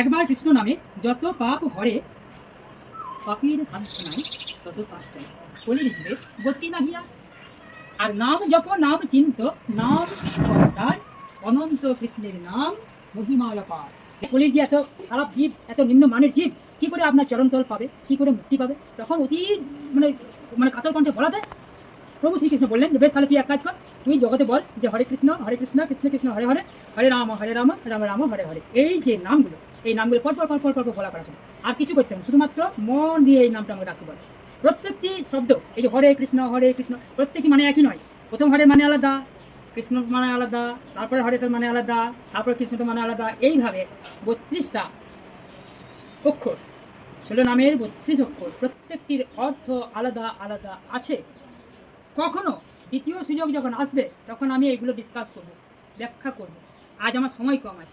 একবার কৃষ্ণ নামে যত পাপ হরে, পাপের নাই তত পাপ কলির জীবে গতি নাহিয়া আর। নাম যখন নাম চিন্ত, নাম অনন্ত কৃষ্ণের নাম মহিমালা পার কলির যে এত খারাপ জীব, এত নিম্ন মানের জীব, কি করে আপনার চরণতল পাবে? কি করে মুক্তি পাবে? তখন অতি মানে মানে কাতর কণ্ঠে বলা দেয় প্রভু শ্রীকৃষ্ণ বললেন যে বেশ, তাহলে তুই এক কাজ কর, তুই জগতে বল যে হরে কৃষ্ণ হরে কৃষ্ণ কৃষ্ণ কৃষ্ণ, হরে হরে হরে রাম হরে রাম রাম রাম, হরে হরে। এই যে নামগুলো, এই নামগুলো পর পর পর পর পর পর বলা করা। আর কিছু করতে হবে শুধুমাত্র মন দিয়ে এই নামটা আমাকে রাখতে পারে প্রত্যেকটি শব্দ, এই যে হরে কৃষ্ণ হরে কৃষ্ণ, প্রত্যেকটি মানে একই নয়। প্রথম হরে মানে আলাদা, কৃষ্ণ মানে আলাদা, তারপরে হরেটার মানে আলাদা, তারপরে কৃষ্ণটা মানে আলাদা। এইভাবে বত্রিশটা অক্ষর, ষোলো নামের বত্রিশ অক্ষর, প্রত্যেকটির অর্থ আলাদা আলাদা আছে। কখনো দ্বিতীয় সুযোগ যখন আসবে, তখন আমি এইগুলো ডিসকাস করব, ব্যাখ্যা করব। আজ আমার সময় কম আছে।